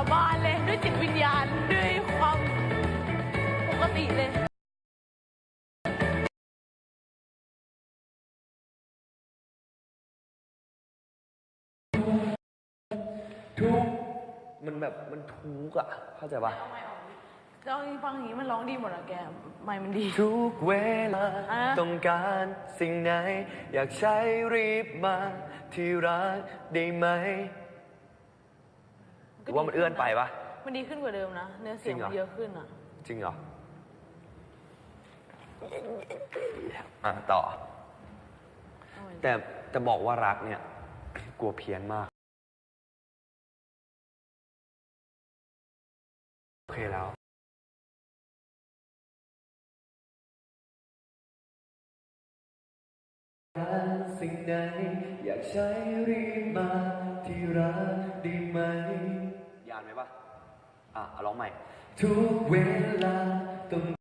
าบานเลยด้วยจิตวิญญาณด้วยความปกติเลยทุกมันแบบมันทุกอะเข้าใจปะเราฟังอย่างนี้มันร้องดีหมดอะแก ไม่มันดี ทุกเวลาอะต้องการสิ่งไหน อยากใช้รีบมา ที่รักได้ไหม หรือว่ามันเอื้อนไปปะ มันดีขึ้นกว่าเดิมนะ เนื้อเสียงจริงเหรมัอนเยอะขึ้นอะจริงเหรออะต่อเอาใหม่แต่แต่บอกว่ารักเนี่ย กลัวเพี้ยนมาก โอเคแล้วสิ่งไหนอยากใช้รีบมาที่รักได้ไหมยานไหมปะ อะเอาร้องใหม่ทุกเวลาต้อง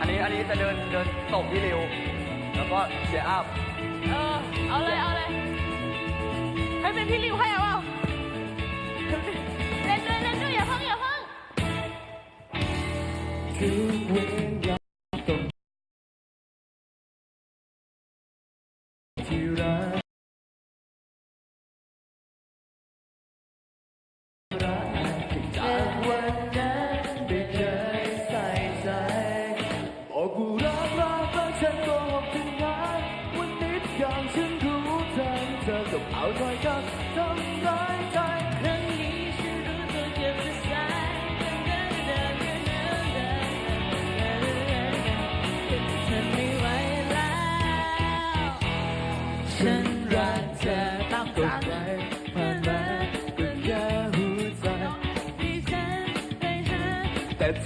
อันนี้อันนี้จะเดินเดินตบที่เร็ว แล้วก็เสียอัพเออ เอาเลย เอาเลยให้เป็นพี่ริวให้เอาเปล่าเล่นด้วยเล่นด้วยอย่าเพิ่งอย่าเพิ่งทุกเวลาต้อง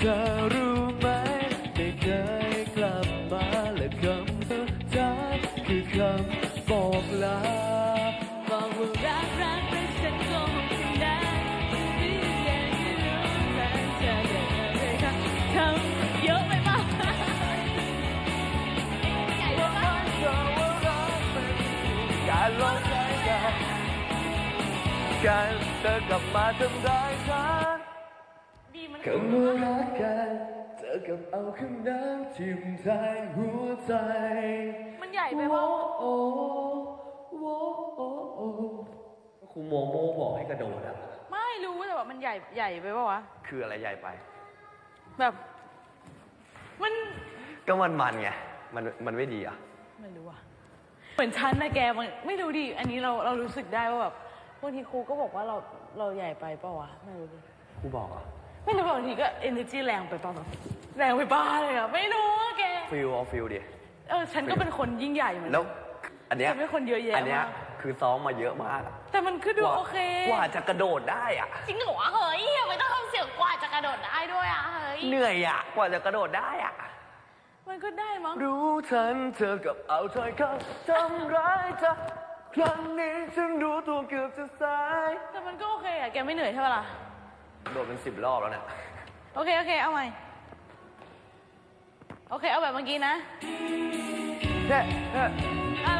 เธอรู้ไหมไม่เคยกลับมาและคำสุดท้ายคือคำบอกลาบอกว่ารักรักแต่ฉันโกหกฉันได้ที่แกไม่รู้แต่เธอเดินไปทำทำเยอะไปป่ะใหญ่ไปป่ะการลองใจกันการเธอกลับมาทำร้าย กับเอาคำนั้นทิ่มแทงหัวใจมันใหญ่ไปโอ้ป่ะโอ้โอ้โอ้โอ้ครูโมโมบอกให้กระโดดอะไม่รู้แต่ว่ามันใหญ่ใหญ่ไปป่ะวะ คืออะไรใหญ่ไป แบบ มันก็มันมันไง มันมันไม่ดีอะ ไม่รู้อะเหมือนฉันนะแกมันไม่รู้ดิ อันนี้เราเรารู้สึกได้ว่าแบบบางทีครูก็บอกว่าเราเราใหญ่ไปเปล่าวะ ไม่รู้ดิ ครูบอกอะ ไม่รู้บางทีก็ energy แรงไปเปล่าแบบแรงไปบ้าเลยอะไม่รู้อะแก ฟิลเอาฟิลดิ เออ ฉันก็เป็นคนยิ่งใหญ่เหมือนกันแล้วอันเนี้ยแต่เป็นคนเยอะแยะอันเนี้ยมาก คือซ้อมมาเยอะมากแต่มันคือดูกว่าโอเค กว่าจะกระโดดได้อะ จริงเหรอวะเฮ้ยไม่ต้องทำเสียงกว่าจะกระโดดได้ด้วยอะเฮ้ยเหนื่อยอะ กว่าจะกระโดดได้อะ มันก็ได้มั้ง รู้ทันเธอกับเอาถ้อยคำทำร้ายเธอครั้งนี้ฉันรู้ตัวเกือบจะสาย แต่มันก็โอเคอะแกไม่เหนื่อยใช่ปะล่ะ โดดเป็นสิบรอบแล้วเนี่ย โอเค โอเค เอาใหม่ โอเค เอาแบบเมื่อกี้นะแค่แค่อะร้องด้วย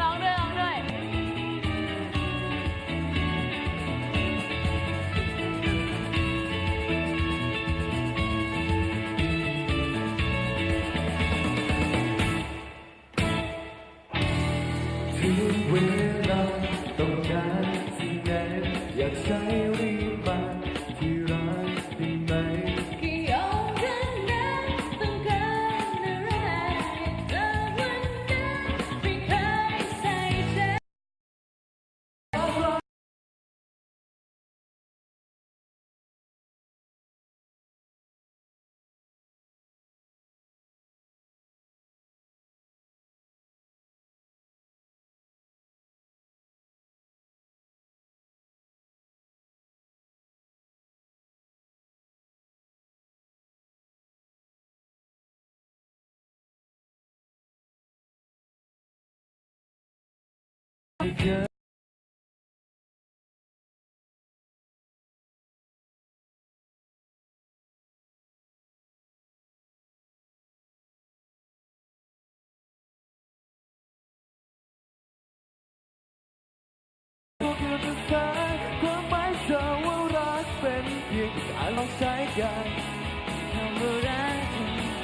ร้อง girl Có mãi giờ yêu ra bên kia Ai lo trái gai Không yêu ra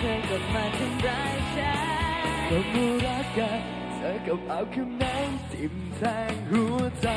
Thế còn mà chẳng ra trái Không yêu ra เธอกับเอาคำนั้นติ่มแทงหัวใจ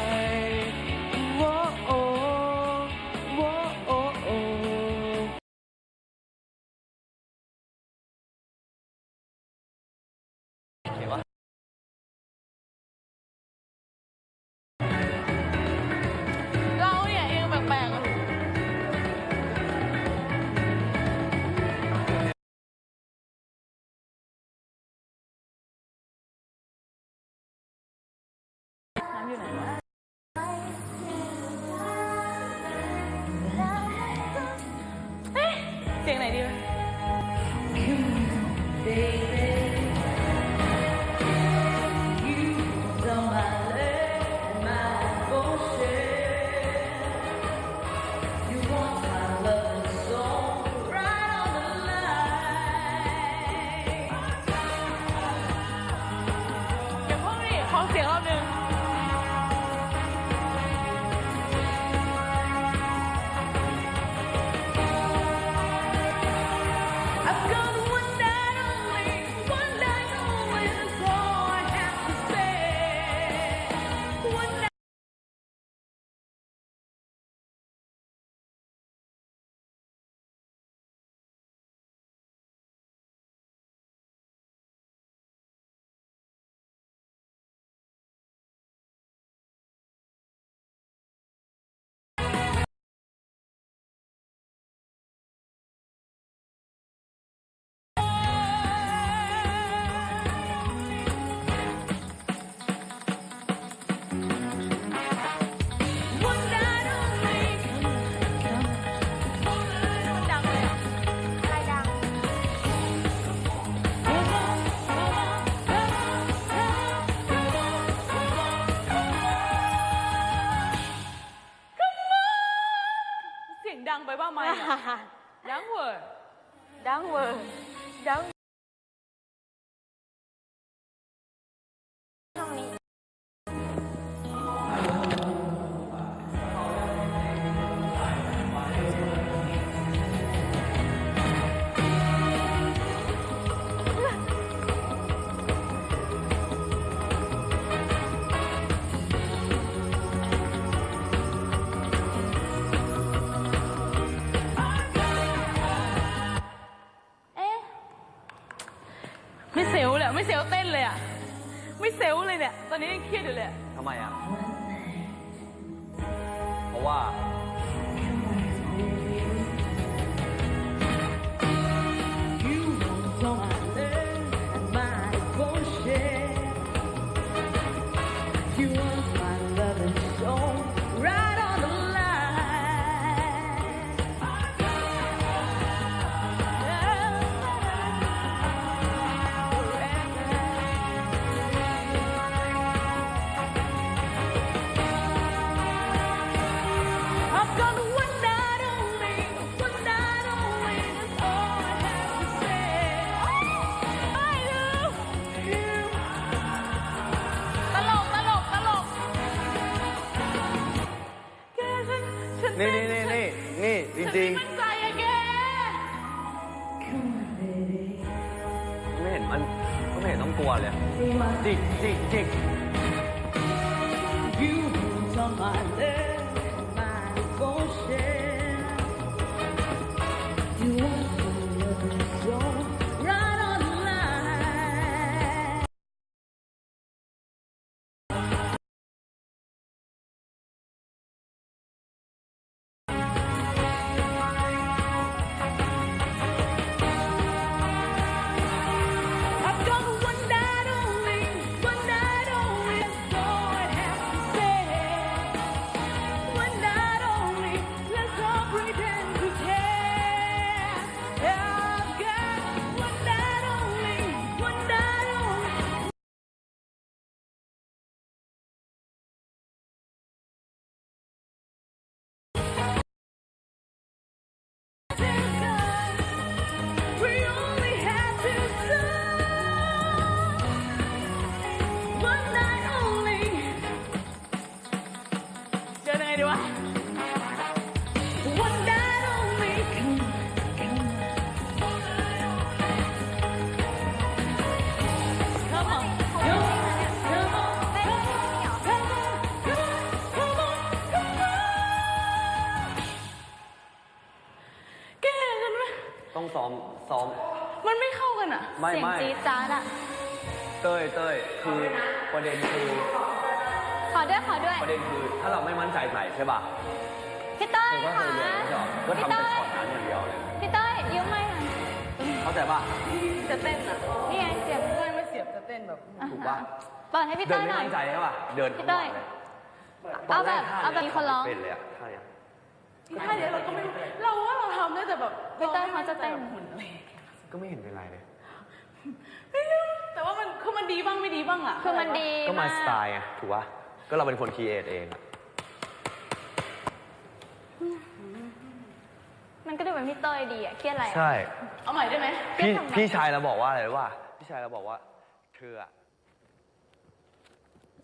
哈 哈 Kelule. ไหมต้องซ้อมซ้อม มันไม่เข้ากันอะ ไม่เสียงไม่ จี๊ดจ๊าดอะเต้ยเต้ยคือประเด็นคือข อด้วยขอด้วย ประเด็นคือถ้าเราไม่มั่นใจใส่ใช่ป่ะพี่เต้ยเธอก็เคค่ะยเรียนไม่ใช่หรอก็ทำแต่ช็อตนั้นอย่างเดียวเลย พี่เต้ยยืมไม่หน่อยเข้าใจป่ะ จะเต้นอะนี่ไงเสียงไม่ไม่เสียบจะเต้นแบบ ถูกป่ะ เปิดให้พี่เดิเต้นยไม่หน่อย มั่นใจใช่ป่ะ เดินทั้งวันเลยเอาแบบเอาแบบมีคนร้อง เป็นเลยอะท่าเนี้ยถ้าเดี๋ยวเราก็ไม่รู้เราว่าเราทำได้แต่แบบพี่เต้ยเขาจะเต้น หุ่นอะไรอย่างเงี้ยก็ไม่เห็นเป็นไรเลย ไม่รู้แต่ว่ามันคือมันดีบ้างไม่ดีบ้างอะคือมันดีก็มาากสไตล์ไงถูกป่ะ ก็เราเป็นคนคีเอทเองอะมันก็ดูเป็นพี่เต้ยดีอะเครียดอะไรอะใช่ เอาใหม่ได้ไหมพี่พี่ชายเราบอกว่าอะไรรู้ป่ะพี่ชายเราบอกว่า เธออะ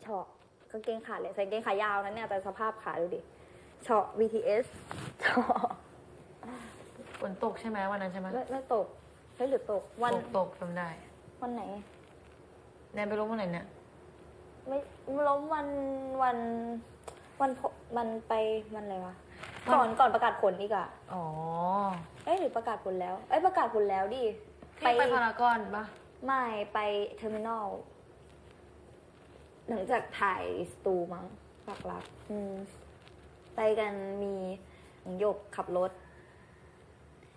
เฉาะกางเกงขาดเลยใส่กางเกงขายาวนั้นเนี่ยแต่สภาพขาดูดิเฉาะ BTS เฉาะฝนตกใช่ไหมวันนั้นใช่ไหมไม่ไม่ตกไม่หรือตกวันตกตกจำได้ วันไหน แนนไปรู้วันไหนเนี่ย ไม่ล้มวันวันวันพวันไปวันอะไรวะวันก่อนก่อนประกาศผลอีกอะอ๋อเอ้ยหรือประกาศผลแล้วเอ้ยประกาศผลแล้วดิที่ไปพารากอนปะไม่ไปเทอร์มินอลหลังจากถ่ายสตูมั้งหลักลักๆอืมไปกันมีหงหยกขับรถ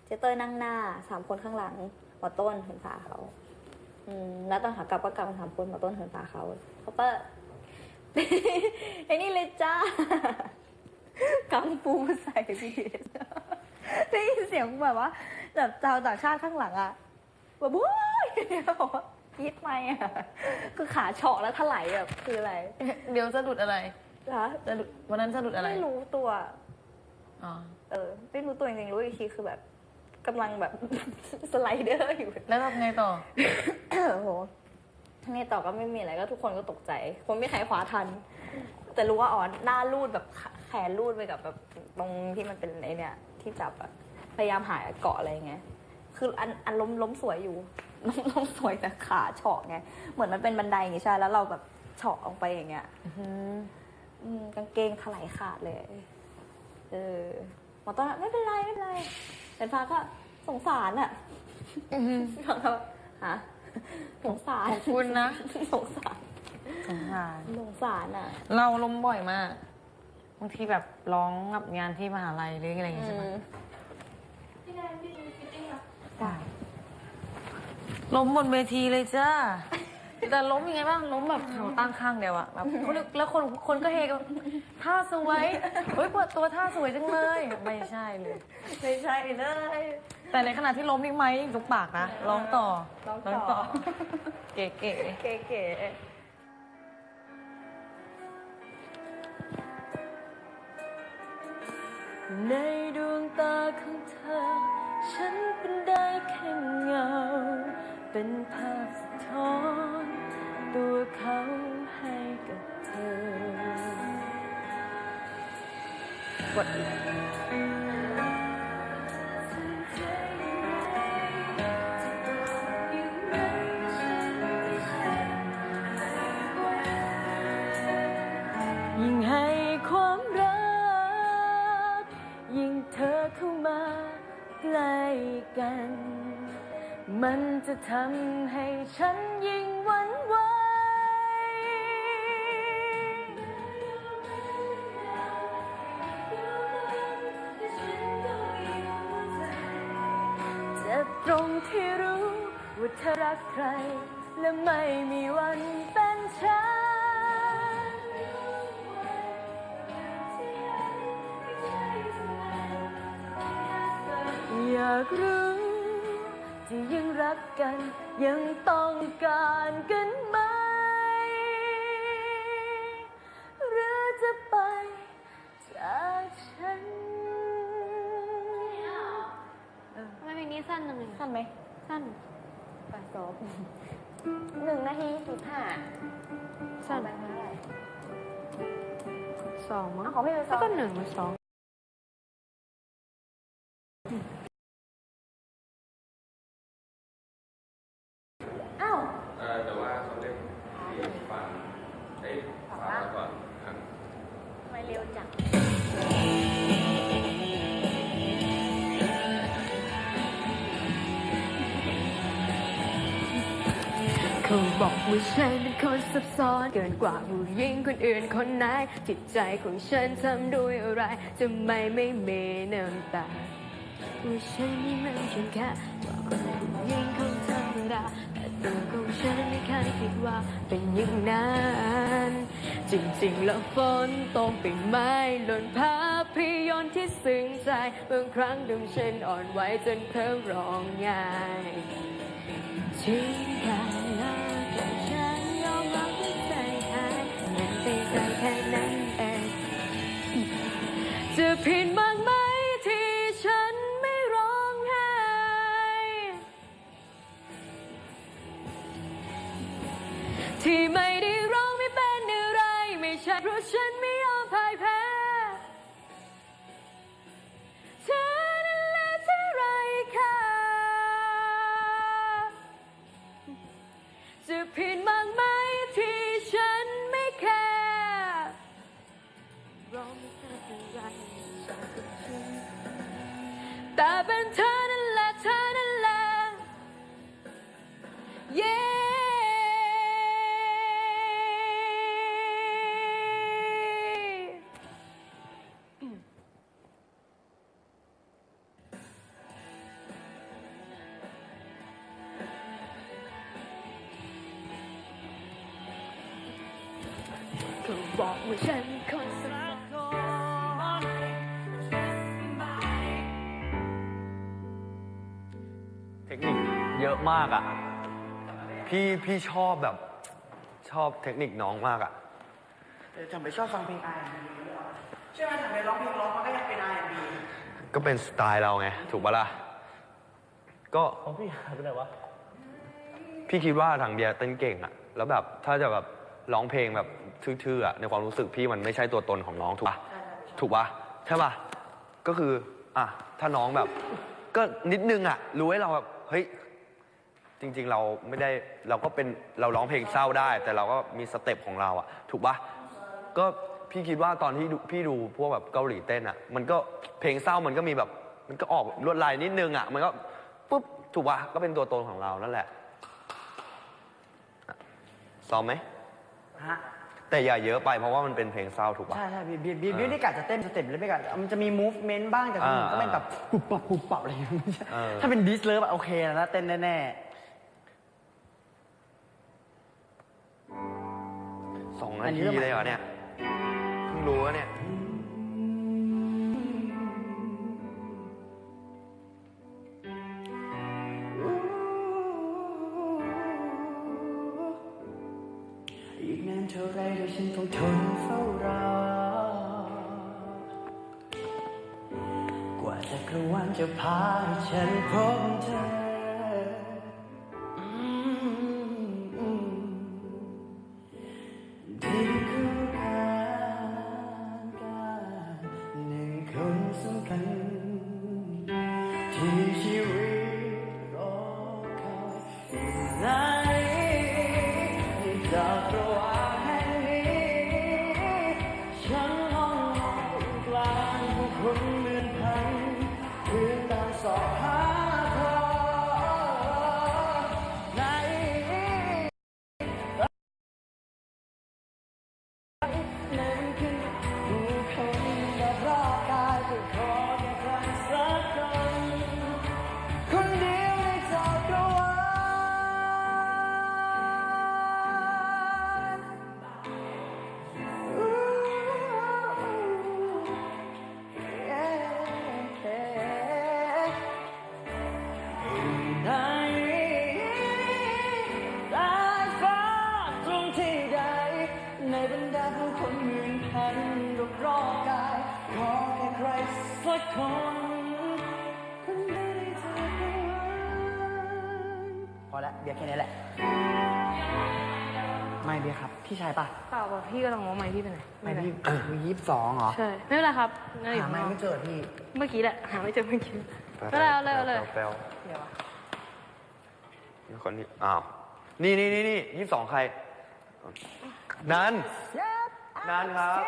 เจเตอร์นั่งหน้าสามคนข้างหลังหมอต้นเหินฟ้าเขาอืม แล้วตอนขากลับก็กลับมาสามคนหมอต้นเหินฟ้าเขา เขาก็ไอ้นี่เลยจ้ากังฟูใส่พี่ได้ยินเสียงแบบว่าแบบชาวต่างชาติข้างหลังอะแบบว้ายบอกว่าคิดไหมอะคือขาเฉาะแล้วถลายแบบคืออะไร เดี๋ยวสะดุดอะไรฮะสะดุดวันนั้นสะดุดอะไร ไม่รู้ตัว อ๋อ เออ ไม่รู้ตัวจริงๆรู้อีกทีคือแบบ กำลังแบบ สไลเดอร์อยู่ แล้วทำไงต่อ โอ้โหนี่ต่อก็ไม่มีอะไรก็ทุกคนก็ตกใจ คนไม่มีใครคว้าทัน แต่รู้ว่าอ๋อหน้ารูดแบบขาแขนรูดไปกับแบบตรงที่มันเป็นไอเนี่ยที่จับอะพยายามหาเกาะอะไรเงี้ย คืออันอันล้มล้มสวยอยู่ ล้มล้มสวยแต่ขาเฉาะไง เหมือนมันเป็นบันไดอย่างงี้ใช่ไหมแล้วเราแบบเฉาะออกไปอย่างเงี้ยอืมกางเกงถลายขาดเลย เออหมอต้นอะไม่เป็นไรไม่เป็นไร แต่ฟ้าก็สงสารอะฟ้าก็ฮะสงสารขอบคุณนะ สงสารสงสารสงสารอะเราล้มบ่อยมากบางทีแบบร้องกับงานที่มหาลัยหรืออะไรอย่างงี้ใช่ไหมได้ล้มบนเวทีเลยจ้า แต่ล้มยังไงบ้างล้มแบบเขาตั้งข้างเดียวอะแบบคนแล้วคนคนก็เฮกันท่าสวยเฮ้ยเปิดตัวท่าสวยจังเลยไม่ใช่เลย ไม่ใช่เลย แต่ในขณะที่ล้มนี่ไหมลุกปากนะร้องต่อร้องต่อ เก๋ๆเก๋ๆในดวงตาของเธอ ฉันเป็นได้แค่เงา เป็นภาพสะท้อน ตัวเขาให้กับเธอกดอีกยิ่งให้ความรัก ยิ่งเธอเข้ามาใกล้กัน มันจะทำให้ฉันยิ่งวั่นไว รักใคร และไม่มีวันเป็นฉัน อยากรู้ที่ยังรักกันยังต้องการกันไหม หรือจะไปจากฉัน ทำไมเพลงนี้สั้นจังเลยสั้นไหมสั้น ปลาซอฟหนึ่งนาทีสิบห้าสั่นแบค์เท่าไหร่สองมั้ง ของพี่เป็นสองก็หนึ่งหรือสอง ผู้หญิงคนอื่นคนไหนจิตใจของฉันทำด้วยอะไรทำไมไม่มีน้ำตาว่าฉันนี่มันเพียงแค่ว่าคนผู้หญิงคนธรรมดาแต่ตัวของฉันไม่เคยคิดว่าเป็นอย่างนั้นจริงๆแล้วฝนตกเป็นไม้หล่นภาพพยนต์ที่ซึ้งใจบางครั้งดวงฉันอ่อนไหวจนเธอร้องไห้ทิ้งกัน ไม่าฉันไม่ยอมพ่ายแพ้เธอนั่นแหละที่ไรค่าจะผิดมากไหมที่ฉันไม่แคร์ร้องไม่เป็นไรแต่เป็นเธอ พี่พี่ชอบแบบชอบเทคนิคน้องมากอะแต่ฉันไม่ชอบฟังเพลง R&B ใช่ไหมฉันไปร้องเพลงร้องมันก็ยังเป็น R&B ก็เป็นสไตล์เราไง ถูกปะล่ะ ก็ของพี่หายไปไหนวะ พี่คิดว่าทางเบียร์เต้นเก่งอะแล้วแบบถ้าจะแบบร้องเพลงแบบทื่อๆอะในความรู้สึกพี่มันไม่ใช่ตัวตนของน้องถูกปะถูกปะใช่ปะก็คือ อะ ถ้าน้องแบบ ก็นิดนึงอะรู้ให้เราแบบ เฮ้ย จริงๆเราไม่ได้เราก็เป็นเราร้องเพลงเศร้าได้ แต่เราก็มีสเต็ปของเราอะถูกปะก็พี่คิดว่าตอนที่ดูพี่ดูพวกแบบเกาหลีเต้นอะมันก็เพลงเศร้ามันก็มีแบบ มันก็ออกลวดลายนิดนึงอะมันก็ปุ๊บถูกปะก็เป็นตัวตนของเรานั่นแหละซ้อมไหมฮะแต่อย่าเยอะไปเพราะว่ามันเป็นเพลงเศร้าถูกปะ ใช่ใช่บีบีบีบีนี่กะจะเต้นสเต็ปเลยไม่กะมันจะมี movement บ้างแต่อ่าก็เป็นแบบปุบปับปุบปับอะไรอย่างเงี้ยเออ ถ้าเป็นดิสเลิฟอะโอเคนะเต้นแน่ สองอันานนี้ทีก็หมายเลยเหรอเนี่ยเพิ่งรู้ว่าเนี่ยๆอีกนานเท่าไรเดี๋ยวฉันต้องทนเฝ้ารอกว่าจะกระวันจะพาให้ฉันพบเธออื นพันรอบรอบกายขอแค่ใครสักคนคนเดียวในจักรวาลพอแล้วเบียร์แค่นี้แหละ ไม่เบียร์ครับ พี่พี่ชายปะเปล่าเปล่าพี่ก็ลองมองไม้พี่ไปไหนไม่พี่มียี่สิบสองเหรอ ใช่ ไม่เป็นไรครับน่าอยู่หาข้างไม่นอกไม่เจอพี่ เมื่อกี้แหละ หาไม่เจอเมื่อกี้ไม่เป็นไรเอาเลยเอาเลยแปลวมีคนนี้อ้าว นี่นี่นี่นี่ยี่สิบสองใคร นัน นันครับ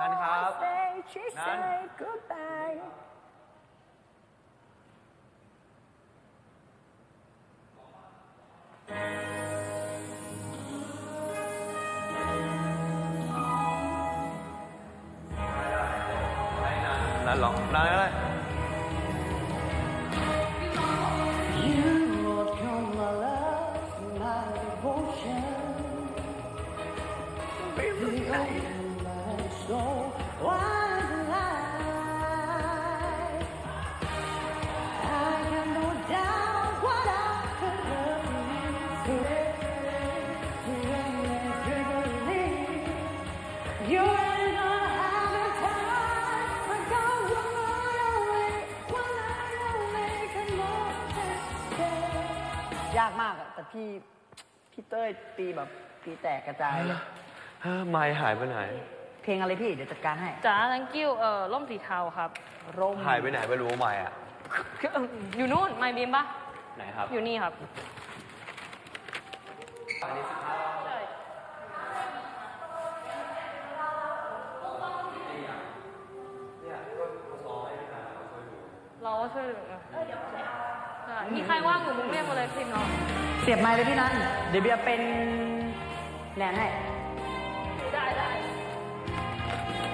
นันครับ นันนันหรอนันอะไร พี่พี่เต้ยตีแบบตีแตกกระจายเลย เฮ้ยไม้หายไปไหน เพลงอะไรพี่เดี๋ยวจัดการให้จ๋า thank you เอ่อร่มสีเทาครับ ร่มหายไปไหนไม่รู้ไม้อะอยู่นู่นไมค์บีมปะไหนครับ อยู่นี่ครับเราก็ช่วยเหลือใช่มีใครว่างอยู่มุกเรียกมาเลยพิมพ์เนาะเสียบไม้เลยพี่นั้นเดี๋ยวเบียร์เป็นแนนให้ได้ได้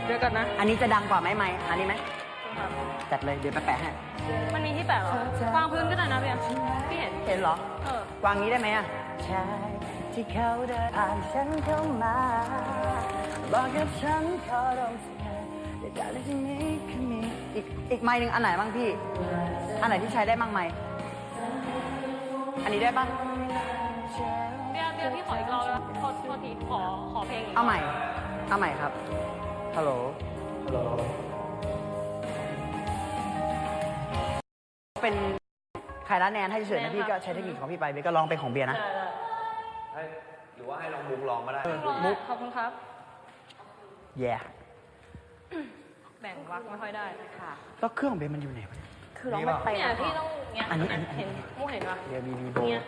เดี๋ยวก่อนนะ อันนี้จะดังกว่าไหมไม้อันนี้ไหมจัดเลยเดี๋ยวไปแปะให้มันมีที่แปะเหรอวางพื้นก็ได้นะเพียมพี่เห็นเห็นเหรอเออวางนี้ได้ไหมอะใช่ที่เขาเดินผ่านฉันเข้ามาบอกกับฉันขอร้องสักครั้งแต่จากที่นี้คือมีอีกอีกไม้หนึ่งอันไหนบ้างพี่ อันไหนที่ใช้ได้บ้างไหมอันนี้ได้บ้าง ทีขอขอเพลงอีกรบเอาใหม่ เอาใหม่ครับ ฮัลโหล ฮัลโหล เป็นใครละแนนให้เฉยๆนะพี่ก็ใช้เทคนิคของพี่ไปเบยก็ลองเป็นของเบียร์นะได้ได้ให้หรือว่าให้ลองมุกลองก็ได้ มุกขอบคุณครับ แย่แบ่งวักไม่ค่อยได้ค่ะแล้วเครื่องของเบียร์มันอยู่ไหนวะ คือร้องไม่ไปเนี่ยพี่ต้องเนี่ยอันนี้อันนี้ เห็นมุกเห็นปะเบียร์บีบีโบเนี่ย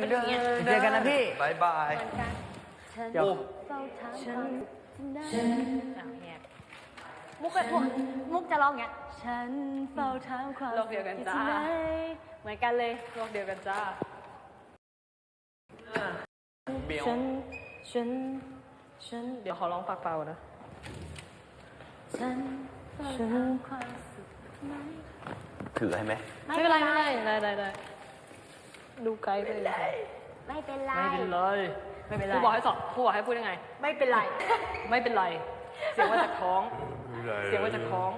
เป็นอย่างเงี้ย เจอกันนะพี่ บายบายเดี๋ย วอะแหกมุกเป็นมุกมุกจะร้องเงี้ย ฉันเฝ้าถามความโลกเดียวกันจ้าที่ไหนเหมือนกันเลยโลกเดียวกันจ้าเบียวฉัน ฉัน ฉัน เดี๋ยวขอร้องปากเปล่านะ ฉันเฝ้าถามความสุขถือให้ไหมไม่เป็นไรไม่เป็นไรได้ได้ได้ดูไกด์ไปเลยไม่เป็นไร ไม่เป็นไร ไม่เป็นไร ครูบอกให้สอนครูบอกให้พูดยังไง ไม่เป็นไรไม่เป็นไร เสียงมาจากท้อง เสียงมาจากท้อง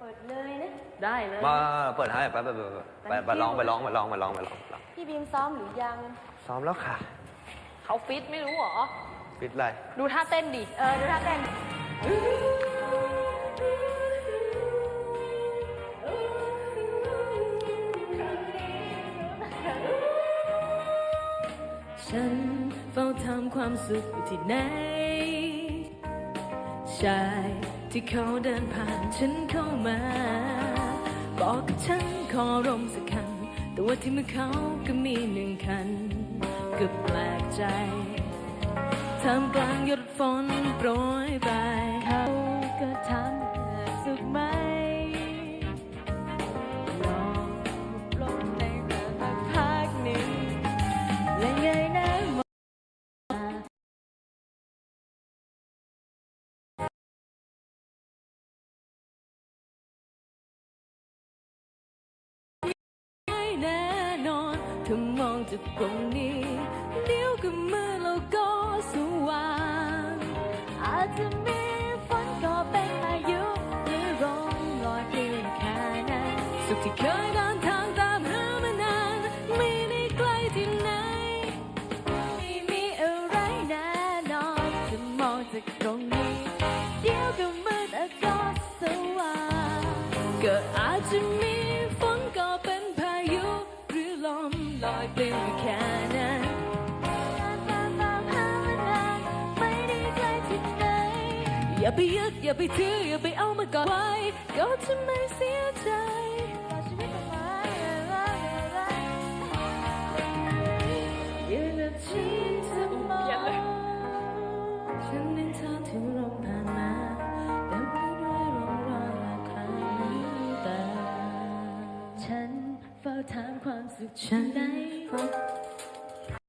เปิดเลยนะ ได้เลย มาเปิดให้ไปไปไปไปไปลองไปลองไปลองไปลองไปลองพี่บีมซ้อมหรือยัง ซ้อมแล้วค่ะ เขาฟิตไม่รู้เหรอปิดไร ดูท่าเต้นดิ เออ ดูท่าเต้น ความสุขอยู่ที่ไหน ชายที่เขาเดินผ่านฉันเข้ามา บอกกับฉันขอรมสักคัน แต่ว่าที่มือเขาก็มีหนึ่งคันก็แปลกใจท่ามกลางหยดฝนโปรยปลายเขาก็ถามามอ ไปยึดอย่าไปถืออย่าไปเอามากอดไว้ก็จะไม่เสียใจยืนและทิ้งเธอมองฉันเห็นเธอที่ลมผ่านมาเต็มไปด้วยร่องรอยและคราบน้ำตาฉันเฝ้าถามความสุขฉันได้